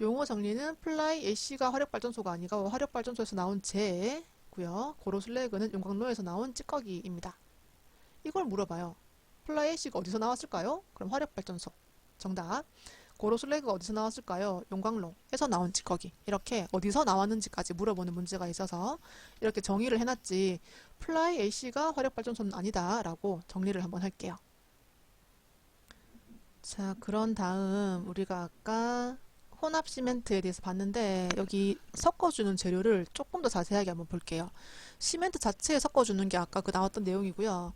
용어 정리는 플라이 애쉬가 화력발전소가 아니고 화력발전소에서 나온 재고요. 고로 슬래그는 용광로에서 나온 찌꺼기입니다. 이걸 물어봐요. 플라이 애쉬가 어디서 나왔을까요? 그럼 화력발전소. 정답. 고로 슬래그가 어디서 나왔을까요? 용광로에서 나온 찌꺼기. 이렇게 어디서 나왔는지까지 물어보는 문제가 있어서 이렇게 정의를 해놨지 플라이 애쉬가 화력발전소는 아니다 라고 정리를 한번 할게요. 자, 그런 다음 우리가 아까 혼합 시멘트에 대해서 봤는데 여기 섞어주는 재료를 조금 더 자세하게 한번 볼게요. 시멘트 자체에 섞어주는 게 아까 그 나왔던 내용이고요.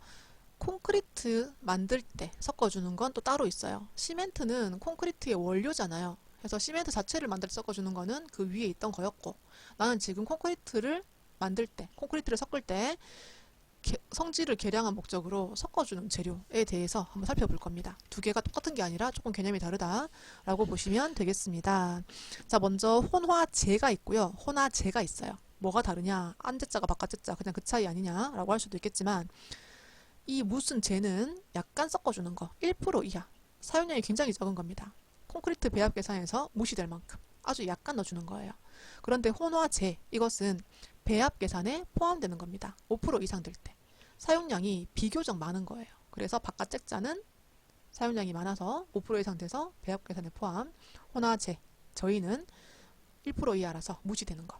콘크리트 만들 때 섞어주는 건 또 따로 있어요. 시멘트는 콘크리트의 원료잖아요. 그래서 시멘트 자체를 만들 때 섞어주는 거는 그 위에 있던 거였고 나는 지금 콘크리트를 만들 때, 콘크리트를 섞을 때 개- 성질을 개량한 목적으로 섞어주는 재료에 대해서 한번 살펴볼 겁니다. 두 개가 똑같은 게 아니라 조금 개념이 다르다라고 보시면 되겠습니다. 자, 먼저 혼화재가 있고요. 혼화재가 있어요. 뭐가 다르냐? 안재자가 바깥재자 그냥 그 차이 아니냐라고 할 수도 있겠지만 이 무슨 재는 약간 섞어주는 거 1% 이하 사용량이 굉장히 적은 겁니다. 콘크리트 배합 계산에서 무시될 만큼 아주 약간 넣어주는 거예요. 그런데 혼화재 이것은 배합 계산에 포함되는 겁니다. 5% 이상 될 때. 사용량이 비교적 많은 거예요. 그래서 바깥 잭자는 사용량이 많아서 5% 이상 돼서 배합 계산에 포함. 혼화재 저희는 1% 이하라서 무시되는 거.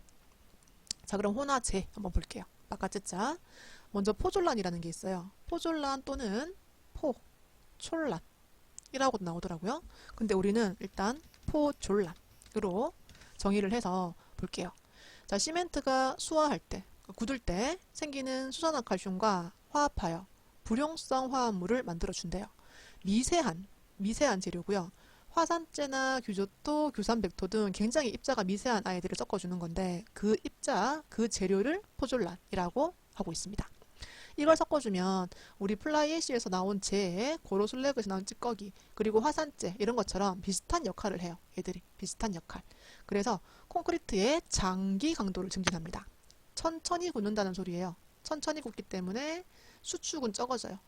자, 그럼 혼화재 한번 볼게요. 바깥 잭자. 먼저 포졸란이라는 게 있어요. 포졸란 또는 포, 촐란이라고 나오더라고요. 근데 우리는 일단 포졸란으로 정의를 해서 볼게요. 자, 시멘트가 수화할 때, 굳을 때 생기는 수산화 칼슘과 화합하여 불용성 화합물을 만들어 준대요. 미세한, 미세한 재료고요. 화산재나 규조토, 규산백토 등 굉장히 입자가 미세한 아이들을 섞어주는 건데 그 입자, 그 재료를 포졸란이라고 하고 있습니다. 이걸 섞어주면 우리 플라이애쉬에서 나온 재, 고로슬래그에서 나온 찌꺼기, 그리고 화산재 이런 것처럼 비슷한 역할을 해요. 얘들이 비슷한 역할. 그래서 콘크리트의 장기 강도를 증진합니다. 천천히 굳는다는 소리예요. 천천히 굳기 때문에 수축은 적어져요.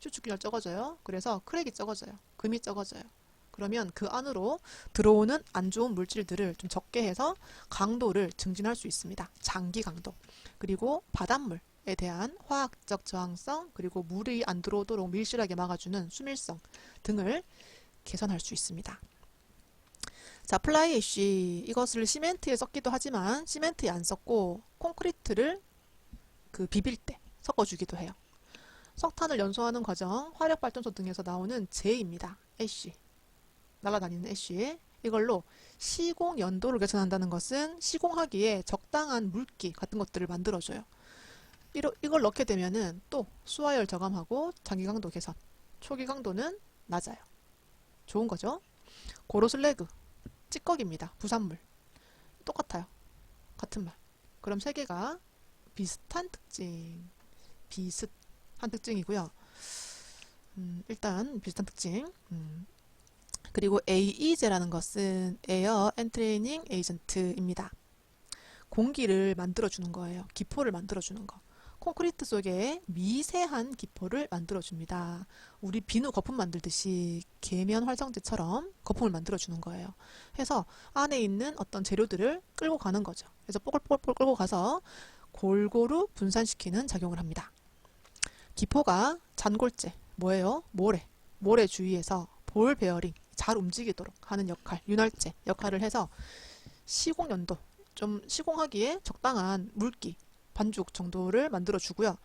수축기가 적어져요. 그래서 크랙이 적어져요. 금이 적어져요. 그러면 그 안으로 들어오는 안 좋은 물질들을 좀 적게 해서 강도를 증진할 수 있습니다. 장기 강도. 그리고 바닷물에 대한 화학적 저항성, 그리고 물이 안 들어오도록 밀실하게 막아주는 수밀성 등을 개선할 수 있습니다. 자, 플라이 애쉬 이것을 시멘트에 섞기도 하지만 시멘트에 안 섞고 콘크리트를 그 비빌 때 섞어주기도 해요. 석탄을 연소하는 과정, 화력 발전소 등에서 나오는 재입니다. 애쉬. 날아다니는 애쉬. 이걸로 시공 연도를 개선한다는 것은 시공하기에 적당한 물기 같은 것들을 만들어줘요. 이러, 이걸 넣게 되면은 또 수화열 저감하고 장기 강도 개선, 초기 강도는 낮아요. 좋은 거죠. 고로슬래그, 찌꺼기입니다. 부산물. 똑같아요. 같은 말. 그럼 세 개가 비슷한 특징, 비슷한 특징이고요. 음, 일단 비슷한 특징. 음, 그리고 AE제라는 것은 에어 엔트레이닝 에이전트입니다. 공기를 만들어주는 거예요. 기포를 만들어주는 거. 콘크리트 속에 미세한 기포를 만들어줍니다. 우리 비누 거품 만들듯이 계면 활성제처럼 거품을 만들어주는 거예요. 해서 안에 있는 어떤 재료들을 끌고 가는 거죠. 그래서 뽀글뽀글 끌고 가서 골고루 분산시키는 작용을 합니다. 기포가 잔골재, 뭐예요? 모래. 모래 주위에서 볼 베어링, 잘 움직이도록 하는 역할, 윤활제 역할을 해서 시공 연도, 좀 시공하기에 적당한 물기, 반죽 정도를 만들어 주고요.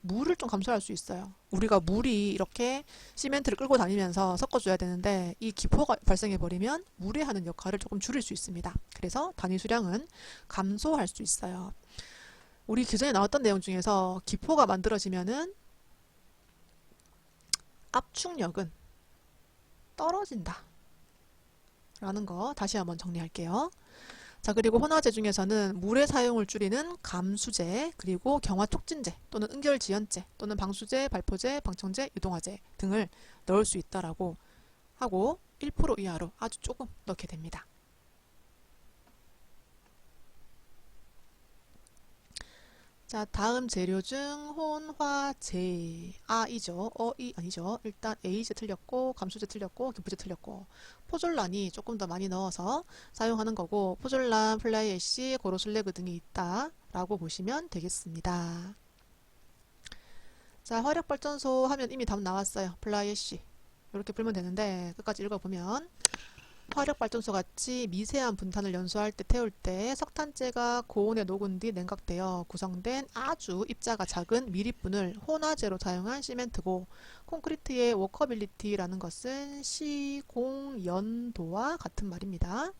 물을 좀 감소할 수 있어요. 우리가 물이 이렇게 시멘트를 끌고 다니면서 섞어줘야 되는데 이 기포가 발생해 버리면 물이 하는 역할을 조금 줄일 수 있습니다. 그래서 단위 수량은 감소할 수 있어요. 우리 기존에 나왔던 내용 중에서 기포가 만들어지면은 압축력은 떨어진다. 라는 거 다시 한번 정리할게요. 자, 그리고 혼화제 중에서는 물의 사용을 줄이는 감수제, 그리고 경화 촉진제 또는 응결 지연제 또는 방수제, 발포제, 방청제, 유동화제 등을 넣을 수 있다라고 하고 1% 이하로 아주 조금 넣게 됩니다. 자, 다음 재료 중 혼화제. 아, 이죠. 어, 이 아니죠. 일단 A제 틀렸고, 감수제 틀렸고, 기부제 틀렸고. 포졸란이 조금 더 많이 넣어서 사용하는 거고, 포졸란, 플라이 애쉬, 고로 슬래그 등이 있다. 라고 보시면 되겠습니다. 자, 화력발전소 하면 이미 답 나왔어요. 플라이 애쉬. 이렇게 풀면 되는데, 끝까지 읽어보면, 화력 발전소 같이 미세한 분탄을 연소할 때 태울 때 석탄재가 고온에 녹은 뒤 냉각되어 구성된 아주 입자가 작은 미립분을 혼화재로 사용한 시멘트고 콘크리트의 워커빌리티라는 것은 시공연도와 같은 말입니다.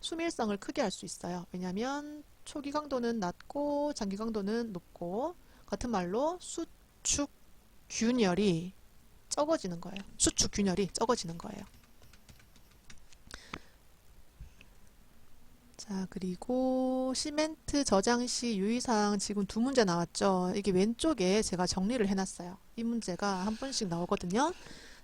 수밀성을 크게 할 수 있어요. 왜냐하면 초기 강도는 낮고 장기 강도는 높고 같은 말로 수축 균열이 적어지는 거예요. 수축 균열이 적어지는 거예요. 자, 그리고 시멘트 저장 시 유의사항 지금 두 문제 나왔죠. 이게 왼쪽에 제가 정리를 해놨어요. 이 문제가 한 번씩 나오거든요.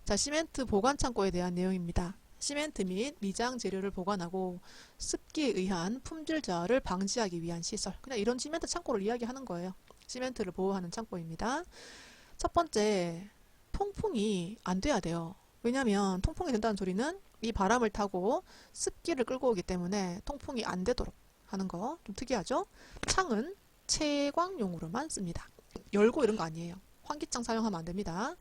자, 시멘트 보관 창고에 대한 내용입니다. 시멘트 및 미장 재료를 보관하고 습기에 의한 품질 저하를 방지하기 위한 시설. 그냥 이런 시멘트 창고를 이야기하는 거예요. 시멘트를 보호하는 창고입니다. 첫 번째, 통풍이 안 돼야 돼요. 왜냐면 통풍이 된다는 소리는 이 바람을 타고 습기를 끌고 오기 때문에 통풍이 안 되도록 하는 거 좀 특이하죠? 창은 채광용으로만 씁니다. 열고 이런 거 아니에요. 환기창 사용하면 안 됩니다.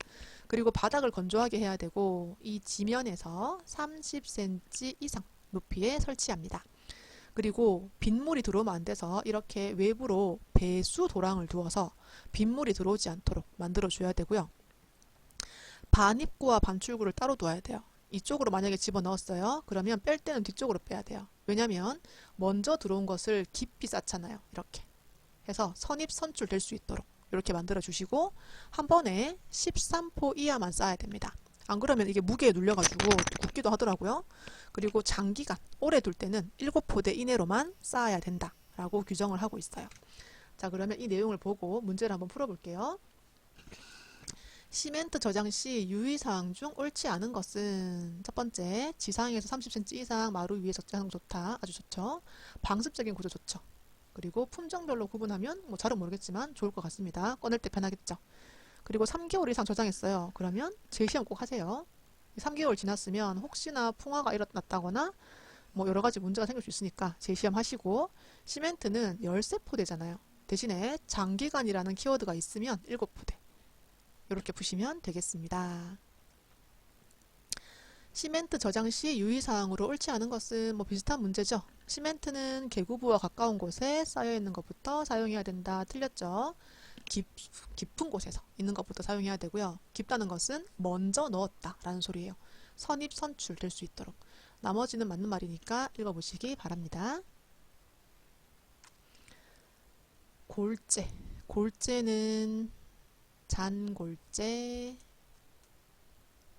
그리고 바닥을 건조하게 해야 되고 이 지면에서 30cm 이상 높이에 설치합니다. 그리고 빗물이 들어오면 안 돼서 이렇게 외부로 배수 도랑을 두어서 빗물이 들어오지 않도록 만들어 줘야 되고요. 반입구와 반출구를 따로 둬야 돼요. 이쪽으로 만약에 집어넣었어요. 그러면 뺄 때는 뒤쪽으로 빼야 돼요. 왜냐면 먼저 들어온 것을 깊이 쌓잖아요. 이렇게 해서 선입 선출 될 수 있도록 이렇게 만들어 주시고 한 번에 13포 이하만 쌓아야 됩니다. 안 그러면 이게 무게에 눌려가지고 굳기도 하더라고요. 그리고 장기간 오래 둘 때는 7포대 이내로만 쌓아야 된다라고 규정을 하고 있어요. 자 그러면 이 내용을 보고 문제를 한번 풀어볼게요. 시멘트 저장 시 유의사항 중 옳지 않은 것은 첫 번째, 지상에서 30cm 이상 마루 위에 적재하는 거 좋다. 아주 좋죠. 방습적인 구조 좋죠. 그리고 품종별로 구분하면 뭐 잘은 모르겠지만 좋을 것 같습니다. 꺼낼 때 편하겠죠. 그리고 3개월 이상 저장했어요. 그러면 재시험 꼭 하세요. 3개월 지났으면 혹시나 풍화가 일어났다거나 뭐 여러 가지 문제가 생길 수 있으니까 재시험 하시고 시멘트는 13포대잖아요. 대신에 장기간이라는 키워드가 있으면 7포대. 이렇게 푸시면 되겠습니다. 시멘트 저장 시 유의사항으로 옳지 않은 것은 뭐 비슷한 문제죠. 시멘트는 계구부와 가까운 곳에 쌓여 있는 것부터 사용해야 된다. 틀렸죠. 깊, 깊은 곳에서 있는 것부터 사용해야 되고요. 깊다는 것은 먼저 넣었다 라는 소리예요. 선입 선출 될 수 있도록. 나머지는 맞는 말이니까 읽어보시기 바랍니다. 골재. 골재는 잔골재,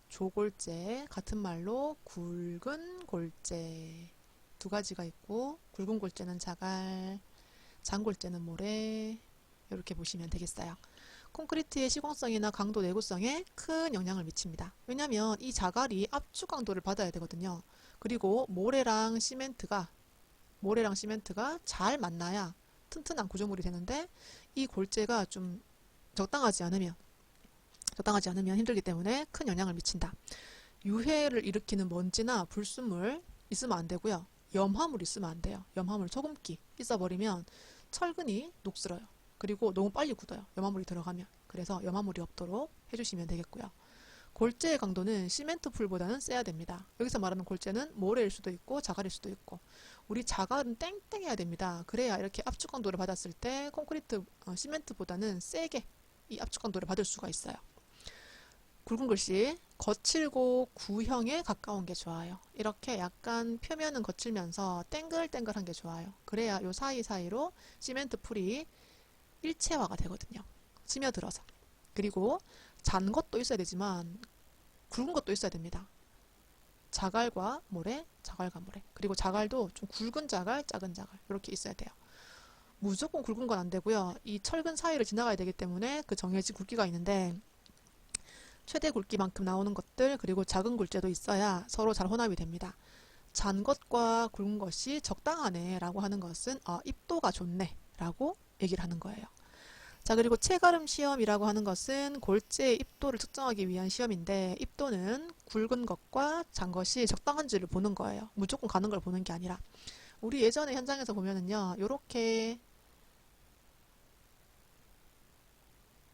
조골재 같은 말로 굵은 골재 두 가지가 있고 굵은 골재는 자갈, 잔골재는 모래 이렇게 보시면 되겠어요. 콘크리트의 시공성이나 강도 내구성에 큰 영향을 미칩니다. 왜냐하면 이 자갈이 압축 강도를 받아야 되거든요. 그리고 모래랑 시멘트가 모래랑 시멘트가 잘 만나야 튼튼한 구조물이 되는데 이 골재가 좀 적당하지 않으면 적당하지 않으면 힘들기 때문에 큰 영향을 미친다. 유해를 일으키는 먼지나 불순물 있으면 안 되고요. 염화물 있으면 안 돼요. 염화물 소금기 있어버리면 철근이 녹슬어요. 그리고 너무 빨리 굳어요. 염화물이 들어가면. 그래서 염화물이 없도록 해주시면 되겠고요. 골재의 강도는 시멘트 풀보다는 세야 됩니다. 여기서 말하는 골재는 모래일 수도 있고 자갈일 수도 있고 우리 자갈은 땡땡해야 됩니다. 그래야 이렇게 압축 강도를 받았을 때 콘크리트 어, 시멘트보다는 세게 이 압축 강도를 받을 수가 있어요. 굵은 글씨 거칠고 구형에 가까운 게 좋아요. 이렇게 약간 표면은 거칠면서 땡글땡글한 게 좋아요. 그래야 요 사이사이로 시멘트 풀이 일체화가 되거든요. 스며들어서. 그리고 잔 것도 있어야 되지만 굵은 것도 있어야 됩니다. 자갈과 모래, 자갈과 모래. 그리고 자갈도 좀 굵은 자갈, 작은 자갈 이렇게 있어야 돼요. 무조건 굵은 건 안 되고요. 이 철근 사이를 지나가야 되기 때문에 그 정해진 굵기가 있는데 최대 굵기만큼 나오는 것들 그리고 작은 굵재도 있어야 서로 잘 혼합이 됩니다. 잔 것과 굵은 것이 적당하네 라고 하는 것은 어, 입도가 좋네 라고 얘기를 하는 거예요. 자, 그리고 체가름 시험이라고 하는 것은 골재의 입도를 측정하기 위한 시험인데 입도는 굵은 것과 잔 것이 적당한지를 보는 거예요. 무조건 가는 걸 보는 게 아니라. 우리 예전에 현장에서 보면은요. 요렇게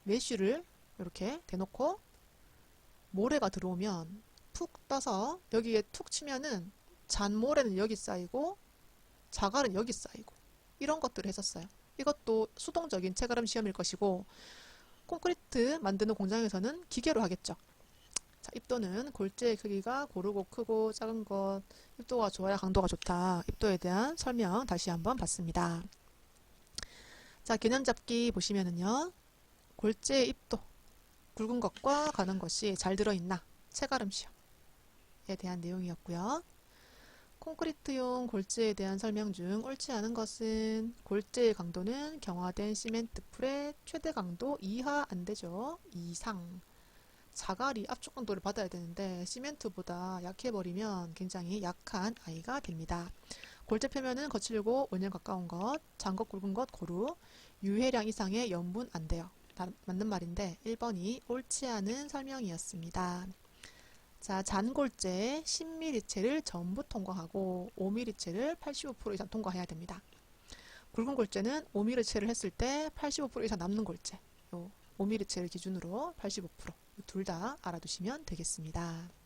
메쉬를 이렇게 대놓고 모래가 들어오면 푹 떠서 여기에 툭 치면은 잔모래는 여기 쌓이고 자갈은 여기 쌓이고 이런 것들을 했었어요. 이것도 수동적인 체가름 시험일 것이고 콘크리트 만드는 공장에서는 기계로 하겠죠. 자, 입도는 골재의 크기가 고르고 크고 작은 것, 입도가 좋아야 강도가 좋다. 입도에 대한 설명 다시 한번 봤습니다. 자, 개념 잡기 보시면은요. 골재의 입도, 굵은 것과 가는 것이 잘 들어있나? 체가름 시험에 대한 내용이었고요. 콘크리트용 골재에 대한 설명 중 옳지 않은 것은 골재의 강도는 경화된 시멘트 풀의 최대 강도 이하 안 되죠. 이상. 자갈이 압축 강도를 받아야 되는데 시멘트보다 약해버리면 굉장히 약한 아이가 됩니다. 골재 표면은 거칠고 원형 가까운 것, 잔것 굵은 것 고루, 유해량 이상의 염분 안 돼요. 다 맞는 말인데 1번이 옳지 않은 설명이었습니다. 자, 잔골재 10mm체를 전부 통과하고 5mm체를 85% 이상 통과해야 됩니다. 굵은 골재는 5mm체를 했을 때 85% 이상 남는 골재. 요 5mm체를 기준으로 85%둘 다 알아두시면 되겠습니다.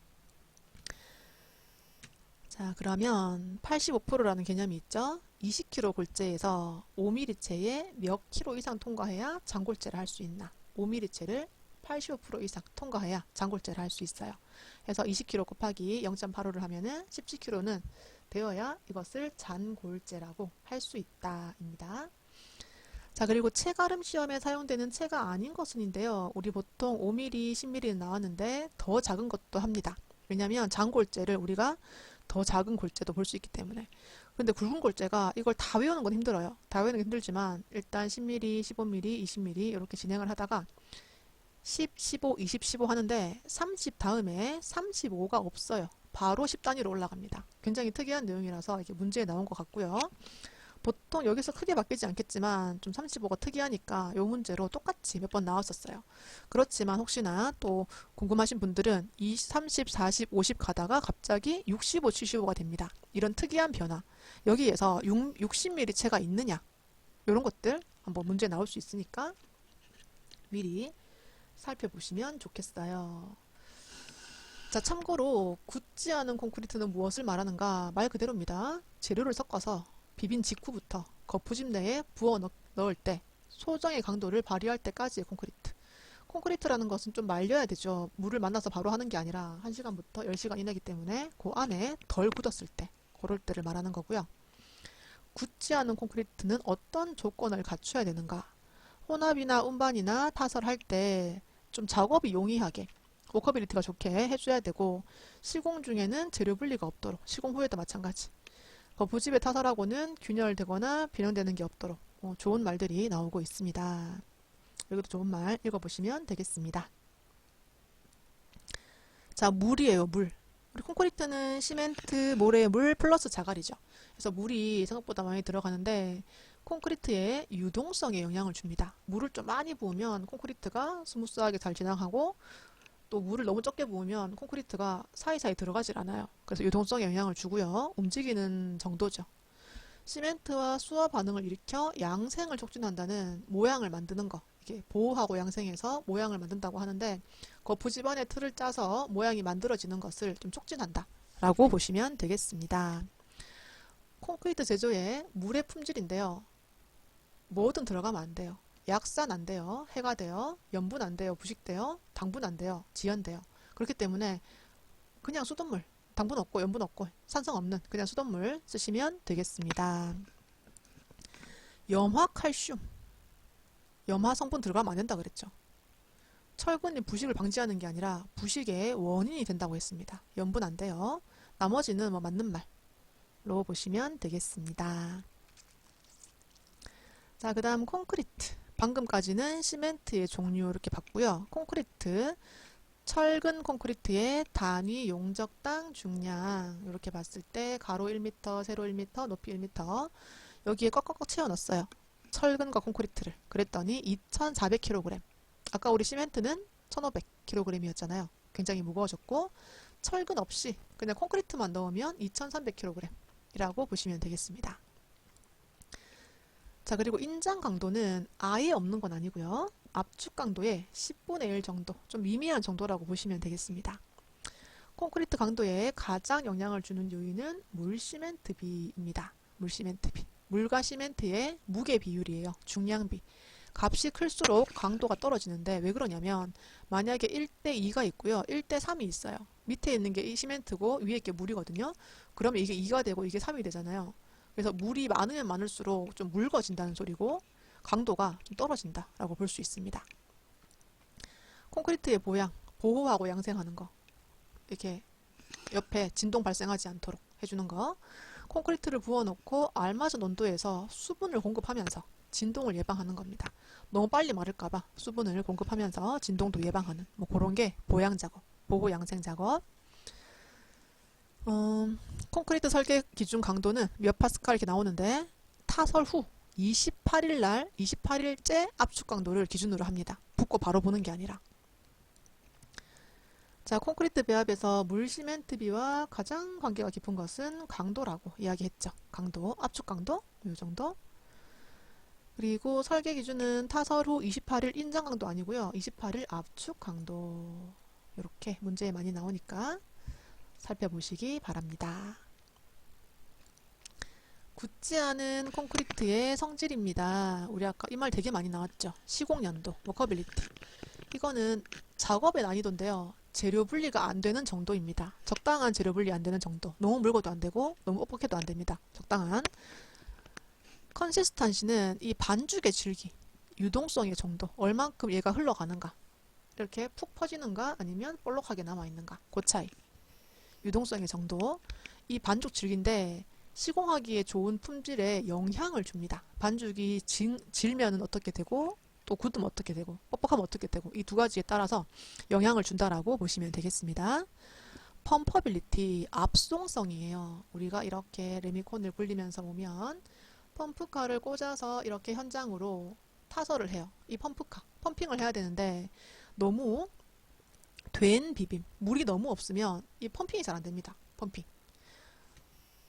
자, 그러면 85%라는 개념이 있죠? 20kg 골재에서 5mm체에 몇 kg 이상 통과해야 장골재를 할 수 있나? 5mm체를 85% 이상 통과해야 장골재를 할 수 있어요. 그래서 20kg 곱하기 0.85를 하면은 17kg는 되어야 이것을 잔골재라고 할 수 있다입니다. 자, 그리고 체가름 시험에 사용되는 체가 아닌 것은인데요. 우리 보통 5mm, 10mm는 나왔는데 더 작은 것도 합니다. 왜냐하면 장골재를 우리가 더 작은 골재도 볼 수 있기 때문에. 근데 굵은 골재가 이걸 다 외우는 건 힘들어요. 다 외우는 게 힘들지만 일단 10mm, 15mm, 20mm 이렇게 진행을 하다가 10, 15, 20, 15 하는데 30 다음에 35가 없어요. 바로 10단위로 올라갑니다. 굉장히 특이한 내용이라서 이게 문제에 나온 것 같고요. 보통 여기서 크게 바뀌지 않겠지만 좀 35가 특이하니까 이 문제로 똑같이 몇 번 나왔었어요. 그렇지만 혹시나 또 궁금하신 분들은 20, 30, 40, 50 가다가 갑자기 65, 75가 됩니다. 이런 특이한 변화. 여기에서 6, 60mm 채가 있느냐 이런 것들 한번 문제 나올 수 있으니까 미리 살펴보시면 좋겠어요. 자, 참고로 굳지 않은 콘크리트는 무엇을 말하는가? 말 그대로입니다. 재료를 섞어서 비빈 직후부터 거푸집 내에 부어 넣, 넣을 때 소정의 강도를 발휘할 때까지의 콘크리트. 콘크리트라는 것은 좀 말려야 되죠. 물을 만나서 바로 하는 게 아니라 1시간부터 10시간 이내기 때문에 그 안에 덜 굳었을 때, 그럴 때를 말하는 거고요. 굳지 않은 콘크리트는 어떤 조건을 갖춰야 되는가? 혼합이나 운반이나 타설할 때 좀 작업이 용이하게 워커빌리티가 좋게 해줘야 되고 시공 중에는 재료 분리가 없도록 시공 후에도 마찬가지 그 부집의 타설하고는 균열되거나 변형되는 게 없도록 어, 좋은 말들이 나오고 있습니다. 여기도 좋은 말 읽어보시면 되겠습니다. 자, 물이에요, 물. 우리 콘크리트는 시멘트, 모래, 물 플러스 자갈이죠. 그래서 물이 생각보다 많이 들어가는데 콘크리트에 유동성에 영향을 줍니다. 물을 좀 많이 부으면 콘크리트가 스무스하게 잘 지나가고 또 물을 너무 적게 부으면 콘크리트가 사이사이 들어가질 않아요. 그래서 유동성에 영향을 주고요. 움직이는 정도죠. 시멘트와 수화 반응을 일으켜 양생을 촉진한다는 모양을 만드는 거. 이게 보호하고 양생해서 모양을 만든다고 하는데 그 부집안의 틀을 짜서 모양이 만들어지는 것을 좀 촉진한다. 라고 보시면 되겠습니다. 콘크리트 제조에 물의 품질인데요. 뭐든 들어가면 안 돼요. 약산 안 돼요. 해가 돼요. 염분 안 돼요. 부식돼요. 당분 안 돼요. 지연돼요. 그렇기 때문에 그냥 수돗물, 당분 없고 염분 없고 산성 없는 그냥 수돗물 쓰시면 되겠습니다. 염화 칼슘. 염화 성분 들어가면 안 된다 그랬죠. 철근이 부식을 방지하는 게 아니라 부식의 원인이 된다고 했습니다. 염분 안 돼요. 나머지는 뭐 맞는 말로 보시면 되겠습니다. 자, 그 다음 콘크리트. 방금까지는 시멘트의 종류 이렇게 봤고요. 콘크리트, 철근 콘크리트의 단위 용적당 중량 이렇게 봤을 때 가로 1m, 세로 1m, 높이 1m 여기에 꽉꽉꽉 채워 넣었어요. 철근과 콘크리트를 그랬더니 2,400kg. 아까 우리 시멘트는 1,500kg이었잖아요. 굉장히 무거워졌고 철근 없이 그냥 콘크리트만 넣으면 2,300kg이라고 보시면 되겠습니다. 자, 그리고 인장 강도는 아예 없는 건 아니고요. 압축 강도의 10분의 1 정도, 좀 미미한 정도라고 보시면 되겠습니다. 콘크리트 강도에 가장 영향을 주는 요인은 물 시멘트 비입니다. 물 시멘트 비. 물과 시멘트의 무게 비율이에요. 중량비. 값이 클수록 강도가 떨어지는데 왜 그러냐면 만약에 1대 2가 있고요. 1대 3이 있어요. 밑에 있는 게 이 시멘트고 위에 게 물이거든요. 그러면 이게 2가 되고 이게 3이 되잖아요. 그래서 물이 많으면 많을수록 좀 묽어진다는 소리고 강도가 좀 떨어진다라고 볼 수 있습니다. 콘크리트의 보양, 보호하고 양생하는 거. 이렇게 옆에 진동 발생하지 않도록 해주는 거. 콘크리트를 부어놓고 알맞은 온도에서 수분을 공급하면서 진동을 예방하는 겁니다. 너무 빨리 마를까봐 수분을 공급하면서 진동도 예방하는 뭐 그런 게 보양 작업, 보호 양생 작업. 음, 콘크리트 설계 기준 강도는 몇 파스칼 이렇게 나오는데 타설 후 28일 날 28일째 압축 강도를 기준으로 합니다. 붓고 바로 보는 게 아니라. 자, 콘크리트 배합에서 물 시멘트 비와 가장 관계가 깊은 것은 강도라고 이야기했죠. 강도, 압축 강도 이 정도. 그리고 설계 기준은 타설 후 28일 인장 강도 아니고요. 28일 압축 강도. 이렇게 문제에 많이 나오니까 살펴보시기 바랍니다. 굳지 않은 콘크리트의 성질입니다. 우리 아까 이 말 되게 많이 나왔죠. 시공 연도, 워커빌리티. 이거는 작업의 난이도인데요. 재료 분리가 안 되는 정도입니다. 적당한 재료 분리 안 되는 정도. 너무 묽어도 안 되고 너무 뻑뻑해도 안 됩니다. 적당한. 컨시스탄시는 이 반죽의 질기, 유동성의 정도, 얼만큼 얘가 흘러가는가. 이렇게 푹 퍼지는가 아니면 볼록하게 남아있는가. 그 차이. 유동성의 정도. 이 반죽 질기인데 시공하기에 좋은 품질에 영향을 줍니다. 반죽이 진, 질면은 어떻게 되고 또 굳으면 어떻게 되고 뻑뻑하면 어떻게 되고 이 두 가지에 따라서 영향을 준다라고 보시면 되겠습니다. 펌퍼빌리티 압송성이에요. 우리가 이렇게 레미콘을 굴리면서 보면 펌프카를 꽂아서 이렇게 현장으로 타설을 해요. 이 펌프카 펌핑을 해야 되는데 너무 된 비빔 물이 너무 없으면 이 펌핑이 잘 안 됩니다. 펌핑.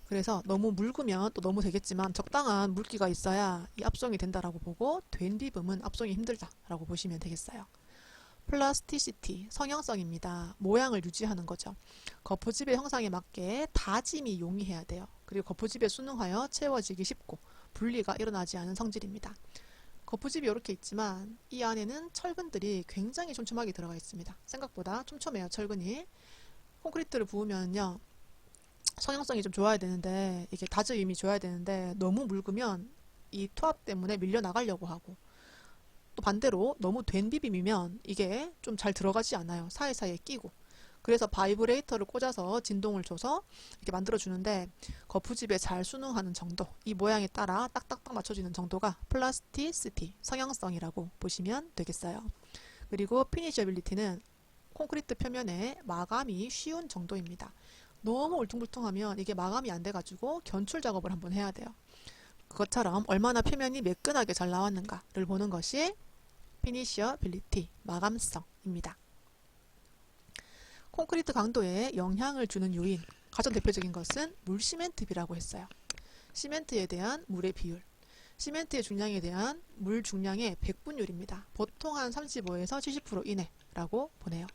그래서 너무 묽으면 또 너무 되겠지만 적당한 물기가 있어야 이 압송이 된다라고 보고 된 비빔은 압송이 힘들다라고 보시면 되겠어요. 플라스티시티, 성형성입니다. 모양을 유지하는 거죠. 거푸집의 형상에 맞게 다짐이 용이해야 돼요. 그리고 거푸집에 순응하여 채워지기 쉽고 분리가 일어나지 않은 성질입니다. 거푸집이 이렇게 있지만 이 안에는 철근들이 굉장히 촘촘하게 들어가 있습니다. 생각보다 촘촘해요, 철근이. 콘크리트를 부으면요. 성형성이 좀 좋아야 되는데 이게 다즈임이 좋아야 되는데 너무 묽으면 이 투합 때문에 밀려 나가려고 하고 또 반대로 너무 된 비빔이면 이게 좀 잘 들어가지 않아요. 사이사이에 끼고. 그래서 바이브레이터를 꽂아서 진동을 줘서 이렇게 만들어 주는데 거푸집에 잘 순응하는 정도, 이 모양에 따라 딱딱딱 맞춰지는 정도가 플라스티시티, 성형성이라고 보시면 되겠어요. 그리고 피니셔빌리티는 콘크리트 표면에 마감이 쉬운 정도입니다. 너무 울퉁불퉁하면 이게 마감이 안 돼가지고 견출 작업을 한번 해야 돼요. 그것처럼 얼마나 표면이 매끈하게 잘 나왔는가를 보는 것이 피니셔빌리티, 마감성입니다. 콘크리트 강도에 영향을 주는 요인, 가장 대표적인 것은 물 시멘트비라고 했어요. 시멘트에 대한 물의 비율, 시멘트의 중량에 대한 물 중량의 백분율입니다. 보통 한 35에서 70% 이내라고 보내요.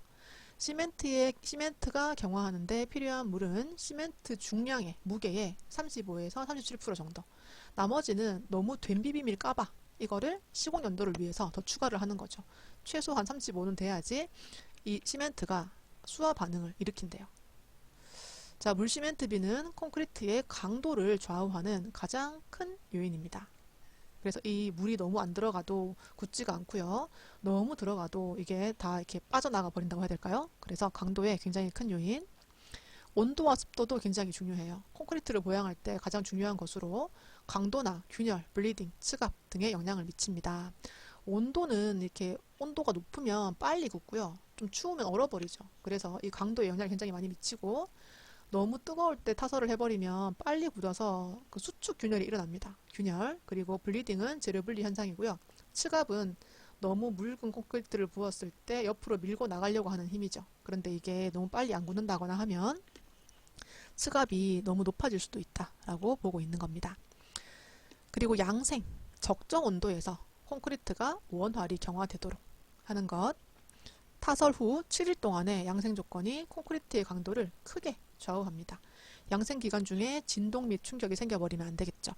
시멘트에 시멘트가 경화하는데 필요한 물은 시멘트 중량의 무게의 35에서 37% 정도. 나머지는 너무 된 비빔일 까봐 이거를 시공 연도를 위해서 더 추가를 하는 거죠. 최소 한 35는 돼야지 이 시멘트가 수화 반응을 일으킨대요. 자, 물 시멘트비는 콘크리트의 강도를 좌우하는 가장 큰 요인입니다. 그래서 이 물이 너무 안 들어가도 굳지가 않고요. 너무 들어가도 이게 다 이렇게 빠져나가 버린다고 해야 될까요? 그래서 강도에 굉장히 큰 요인. 온도와 습도도 굉장히 중요해요. 콘크리트를 보양할 때 가장 중요한 것으로 강도나 균열, 블리딩, 측압 등에 영향을 미칩니다. 온도는 이렇게 온도가 높으면 빨리 굳고요. 좀 추우면 얼어버리죠. 그래서 이 강도에 영향을 굉장히 많이 미치고 너무 뜨거울 때 타설을 해버리면 빨리 굳어서 그 수축 균열이 일어납니다. 균열 그리고 블리딩은 재료 분리 현상이고요. 츠갑은 너무 묽은 콘크리트를 부었을 때 옆으로 밀고 나가려고 하는 힘이죠. 그런데 이게 너무 빨리 안 굳는다거나 하면 츠갑이 너무 높아질 수도 있다라고 보고 있는 겁니다. 그리고 양생, 적정 온도에서 콘크리트가 원활히 경화되도록 하는 것. 타설 후 7일 동안의 양생 조건이 콘크리트의 강도를 크게 좌우합니다. 양생 기간 중에 진동 및 충격이 생겨버리면 안 되겠죠.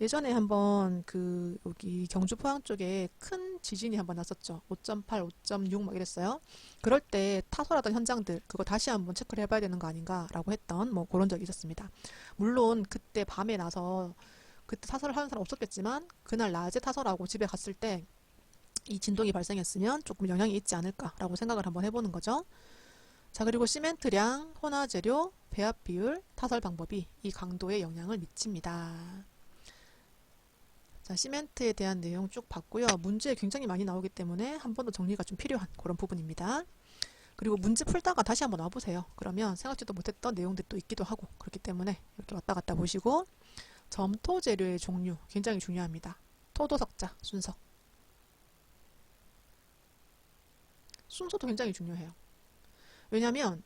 예전에 한번 그 여기 경주 포항 쪽에 큰 지진이 한번 났었죠. 5.8, 5.6 막 이랬어요. 그럴 때 타설하던 현장들 그거 다시 한번 체크를 해봐야 되는 거 아닌가라고 했던 뭐 그런 적이 있었습니다. 물론 그때 밤에 나서 그때 타설을 하는 사람 없었겠지만 그날 낮에 타설하고 집에 갔을 때 이 진동이 발생했으면 조금 영향이 있지 않을까라고 생각을 한번 해보는 거죠. 자, 그리고 시멘트량, 혼화 재료, 배합 비율, 타설 방법이 이 강도에 영향을 미칩니다. 자, 시멘트에 대한 내용 쭉 봤고요. 문제 굉장히 많이 나오기 때문에 한 번 더 정리가 좀 필요한 그런 부분입니다. 그리고 문제 풀다가 다시 한번 와보세요. 그러면 생각지도 못했던 내용들이 또 있기도 하고 그렇기 때문에 이렇게 왔다 갔다 보시고 점토 재료의 종류 굉장히 중요합니다. 토도석자 순서 순서도 굉장히 중요해요. 왜냐면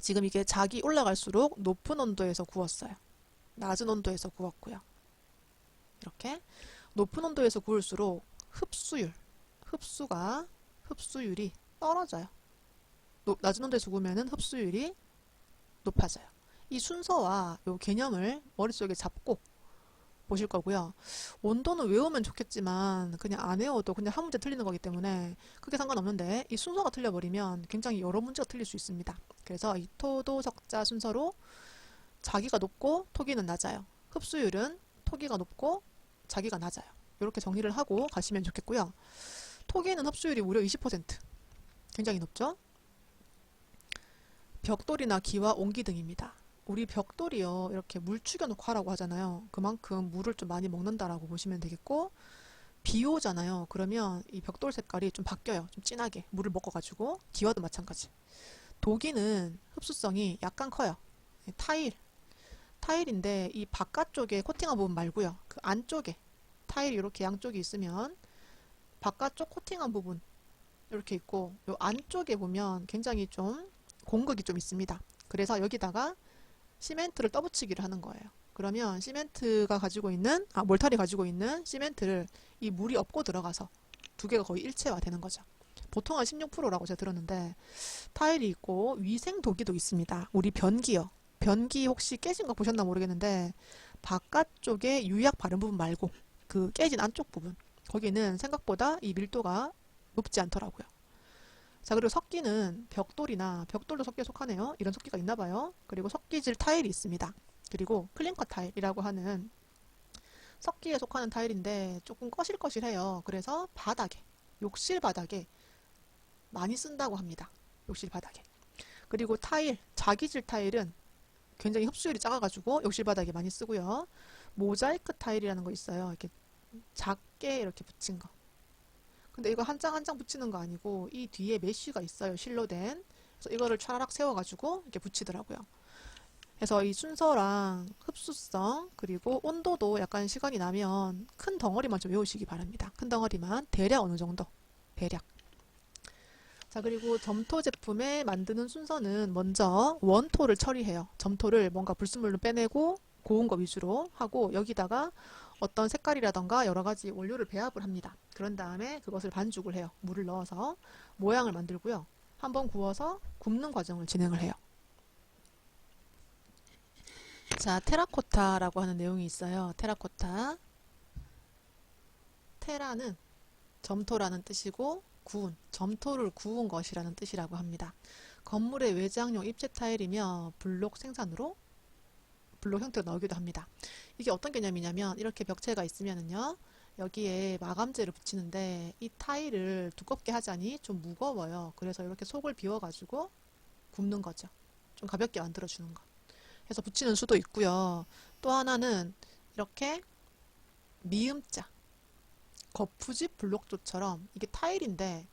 지금 이게 작이 올라갈수록 높은 온도에서 구웠어요. 낮은 온도에서 구웠고요. 이렇게 높은 온도에서 구울수록 흡수율, 흡수가 흡수율이 떨어져요. 노- 낮은 온도에서 구우면은 흡수율이 높아져요. 이 순서와 요 개념을 머릿속에 잡고 보실 거고요. 온도는 외우면 좋겠지만 그냥 안 외워도 그냥 한 문제 틀리는 거기 때문에 크게 상관없는데 이 순서가 틀려버리면 굉장히 여러 문제가 틀릴 수 있습니다. 그래서 이 토도석자 순서로 자기가 높고 토기는 낮아요. 흡수율은 토기가 높고 자기가 낮아요. 이렇게 정리를 하고 가시면 좋겠고요. 토기는 흡수율이 무려 20%. 굉장히 높죠? 벽돌이나 기와 옹기 등입니다. 우리 벽돌이요, 이렇게 물 죽여놓고 하라고 하잖아요. 그만큼 물을 좀 많이 먹는다라고 보시면 되겠고, 비 오잖아요. 그러면 이 벽돌 색깔이 좀 바뀌어요. 좀 진하게. 물을 먹어가지고. 기와도 마찬가지. 독일은 흡수성이 약간 커요. 타일. 타일인데 이 바깥쪽에 코팅한 부분 말고요. 그 안쪽에 타일이 이렇게 양쪽이 있으면 바깥쪽 코팅한 부분 이렇게 있고 요 안쪽에 보면 굉장히 좀 공극이 좀 있습니다. 그래서 여기다가 시멘트를 떠붙이기를 하는 거예요. 그러면 시멘트가 가지고 있는 아 몰탈이 가지고 있는 시멘트를 이 물이 업고 들어가서 두 개가 거의 일체화 되는 거죠. 보통 한 16%라고 제가 들었는데 타일이 있고 위생 도기도 있습니다. 우리 변기요. 변기 혹시 깨진 거 보셨나 모르겠는데 바깥쪽에 유약 바른 부분 말고 그 깨진 안쪽 부분 거기는 생각보다 이 밀도가 높지 않더라고요. 자 그리고 석기는 벽돌이나 벽돌도 석기에 속하네요. 이런 석기가 있나 봐요. 그리고 석기질 타일이 있습니다. 그리고 클링커 타일이라고 하는 석기에 속하는 타일인데 조금 거실거실해요. 그래서 바닥에 욕실 바닥에 많이 쓴다고 합니다. 욕실 바닥에. 그리고 타일, 자기질 타일은 굉장히 흡수율이 작아가지고 욕실 바닥에 많이 쓰고요. 모자이크 타일이라는 거 있어요. 이렇게 작게 이렇게 붙인 거. 근데 이거 한 장 한 장 붙이는 거 아니고 이 뒤에 메쉬가 있어요. 실로 된. 그래서 이거를 차라락 세워가지고 이렇게 붙이더라고요. 그래서 이 순서랑 흡수성 그리고 온도도 약간 시간이 나면 큰 덩어리만 좀 외우시기 바랍니다. 큰 덩어리만 대략 어느 정도 대략. 자 그리고 점토 제품에 만드는 순서는 먼저 원토를 처리해요. 점토를 뭔가 불순물로 빼내고 고운 거 위주로 하고 여기다가 어떤 색깔이라던가 여러 가지 원료를 배합을 합니다. 그런 다음에 그것을 반죽을 해요. 물을 넣어서 모양을 만들고요. 한번 구워서 굽는 과정을 진행을 해요. 자, 테라코타라고 하는 내용이 있어요. 테라코타. 테라는 점토라는 뜻이고 구운, 점토를 구운 것이라는 뜻이라고 합니다. 건물의 외장용 입체 타일이며 블록 생산으로 블록 형태로 나오기도 합니다. 이게 어떤 개념이냐면 이렇게 벽체가 있으면은요. 여기에 마감재를 붙이는데 이 타일을 두껍게 하자니 좀 무거워요. 그래서 이렇게 속을 비워가지고 굽는 거죠. 좀 가볍게 만들어주는 거. 해서 붙이는 수도 있고요. 또 하나는 이렇게 미음자, 거푸집 블록조처럼 이게 타일인데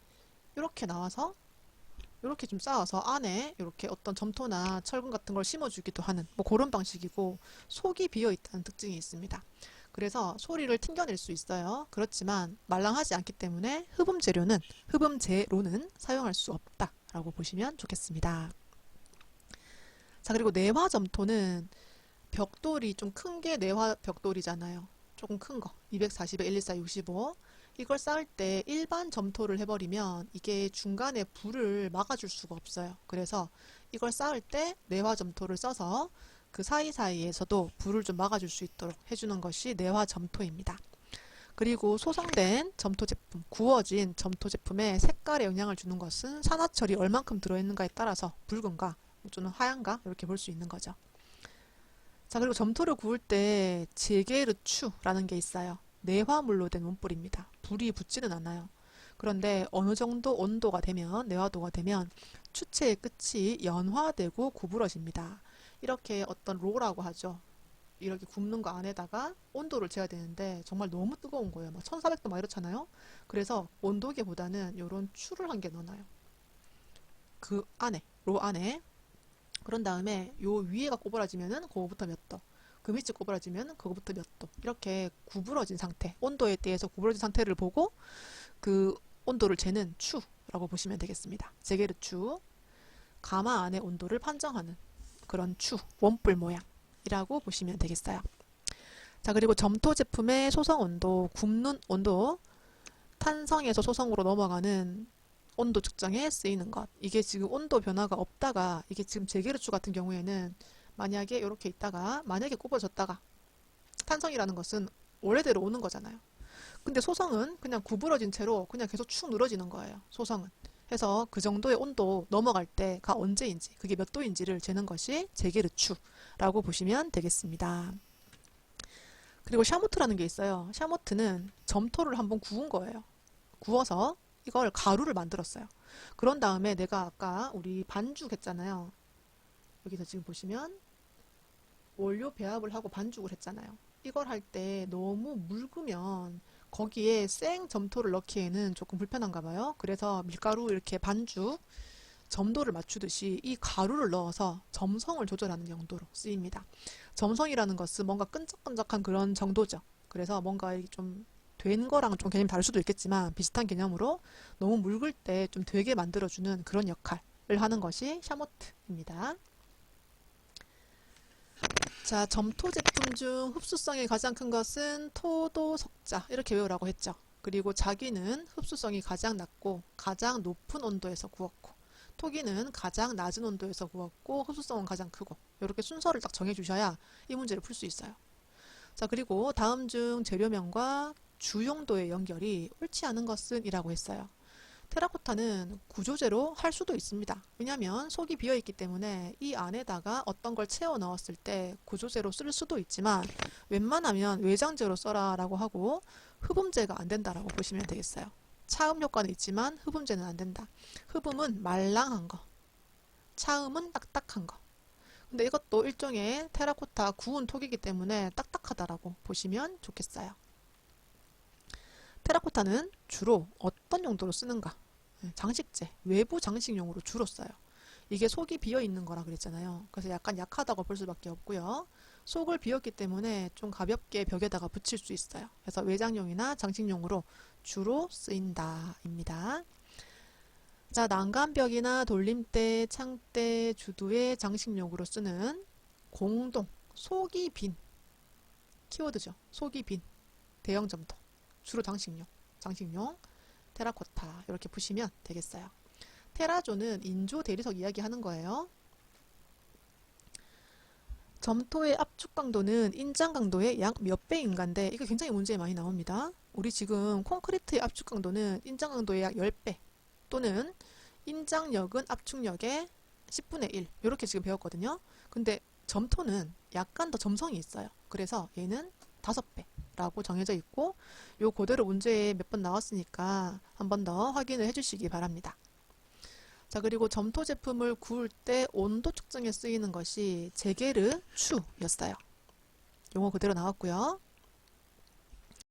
이렇게 나와서 이렇게 좀 쌓아서 안에 이렇게 어떤 점토나 철근 같은 걸 심어주기도 하는 뭐 그런 방식이고 속이 비어 있다는 특징이 있습니다. 그래서 소리를 튕겨낼 수 있어요. 그렇지만 말랑하지 않기 때문에 흡음 재료는 흡음 재료는 사용할 수 없다라고 보시면 좋겠습니다. 자 그리고 내화 점토는 벽돌이 좀 큰 게 내화 벽돌이잖아요. 조금 큰 거. 240에 114, 65. 이걸 쌓을 때 일반 점토를 해버리면 이게 중간에 불을 막아줄 수가 없어요. 그래서 이걸 쌓을 때 내화 점토를 써서 그 사이사이에서도 불을 좀 막아줄 수 있도록 해주는 것이 내화 점토입니다. 그리고 소성된 점토 제품, 구워진 점토 제품에 색깔에 영향을 주는 것은 산화철이 얼만큼 들어있는가에 따라서 붉은가, 또는 하얀가 이렇게 볼 수 있는 거죠. 자, 그리고 점토를 구울 때 제게르추라는 게 있어요. 내화물로 된 원뿔입니다. 불이 붙지는 않아요. 그런데 어느 정도 온도가 되면, 내화도가 되면 추체의 끝이 연화되고 구부러집니다. 이렇게 어떤 로라고 하죠. 이렇게 굽는 거 안에다가 온도를 재야 되는데 정말 너무 뜨거운 거예요. 막 1400도 막 이렇잖아요. 그래서 온도계보다는 이런 추를 한 개 넣어놔요. 그 안에, 로 안에. 그런 다음에 요 위에가 꼬부라지면은 그거부터 몇 도. 그 밑이 꼬부라지면 그거부터 몇 도. 이렇게 구부러진 상태, 온도에 대해서 구부러진 상태를 보고 그 온도를 재는 추라고 보시면 되겠습니다. 제게르 추. 가마 안의 온도를 판정하는 그런 추, 원뿔 모양이라고 보시면 되겠어요. 자, 그리고 점토 제품의 소성 온도, 굽는 온도, 탄성에서 소성으로 넘어가는 온도 측정에 쓰이는 것. 이게 지금 온도 변화가 없다가 이게 지금 제게르추 같은 경우에는 만약에 이렇게 있다가 만약에 굽어졌다가 탄성이라는 것은 원래대로 오는 거잖아요. 근데 소성은 그냥 구부러진 채로 그냥 계속 축 늘어지는 거예요. 소성은. 해서 그 정도의 온도 넘어갈 때가 언제인지 그게 몇 도인지를 재는 것이 제게르추라고 보시면 되겠습니다. 그리고 샤모트라는 게 있어요. 샤모트는 점토를 한번 구운 거예요. 구워서 이걸 가루를 만들었어요. 그런 다음에 내가 아까 우리 반죽 했잖아요. 여기서 지금 보시면 원료 배합을 하고 반죽을 했잖아요. 이걸 할 때 너무 묽으면 거기에 생 점토를 넣기에는 조금 불편한가 봐요. 그래서 밀가루 이렇게 반죽 점도를 맞추듯이 이 가루를 넣어서 점성을 조절하는 용도로 쓰입니다. 점성이라는 것은 뭔가 끈적끈적한 그런 정도죠. 그래서 뭔가 좀 된 거랑 좀 개념이 다를 수도 있겠지만 비슷한 개념으로 너무 묽을 때 좀 되게 만들어주는 그런 역할을 하는 것이 샤모트입니다. 자, 점토 제품 중 흡수성이 가장 큰 것은 토도 석자 이렇게 외우라고 했죠. 그리고 자기는 흡수성이 가장 낮고 가장 높은 온도에서 구웠고 토기는 가장 낮은 온도에서 구웠고 흡수성은 가장 크고 이렇게 순서를 딱 정해 주셔야 이 문제를 풀 수 있어요. 자, 그리고 다음 중 재료명과 주용도의 연결이 옳지 않은 것은 이라고 했어요. 테라코타는 구조제로 할 수도 있습니다. 왜냐하면 속이 비어 있기 때문에 이 안에다가 어떤 걸 채워 넣었을 때 구조제로 쓸 수도 있지만 웬만하면 외장제로 써라라고 하고 흡음제가 안 된다라고 보시면 되겠어요. 차음 효과는 있지만 흡음제는 안 된다. 흡음은 말랑한 거, 차음은 딱딱한 거. 근데 이것도 일종의 테라코타 구운 톡이기 때문에 딱딱하다라고 보시면 좋겠어요. 테라코타는 주로 어떤 용도로 쓰는가? 네, 장식재, 외부 장식용으로 주로 써요. 이게 속이 비어 있는 거라 그랬잖아요. 그래서 약간 약하다고 볼 수밖에 없고요. 속을 비웠기 때문에 좀 가볍게 벽에다가 붙일 수 있어요. 그래서 외장용이나 장식용으로 주로 쓰인다입니다. 자, 난간벽이나 돌림대, 창대, 주두의 장식용으로 쓰는 공동, 속이 빈 키워드죠. 속이 빈 대형 점토 주로 장식용, 장식용 테라코타 이렇게 보시면 되겠어요. 테라조는 인조 대리석 이야기하는 거예요. 점토의 압축 강도는 인장 강도의 약 몇 배인가인데 이거 굉장히 문제에 많이 나옵니다. 우리 지금 콘크리트의 압축 강도는 인장 강도의 약 10배 또는 인장력은 압축력의 10분의 1 이렇게 지금 배웠거든요. 근데 점토는 약간 더 점성이 있어요. 그래서 얘는 5배 라고 정해져 있고 요 그대로 문제에 몇 번 나왔으니까 한 번 더 확인을 해주시기 바랍니다. 자 그리고 점토 제품을 구울 때 온도 측정에 쓰이는 것이 제게르 추였어요. 용어 그대로 나왔고요.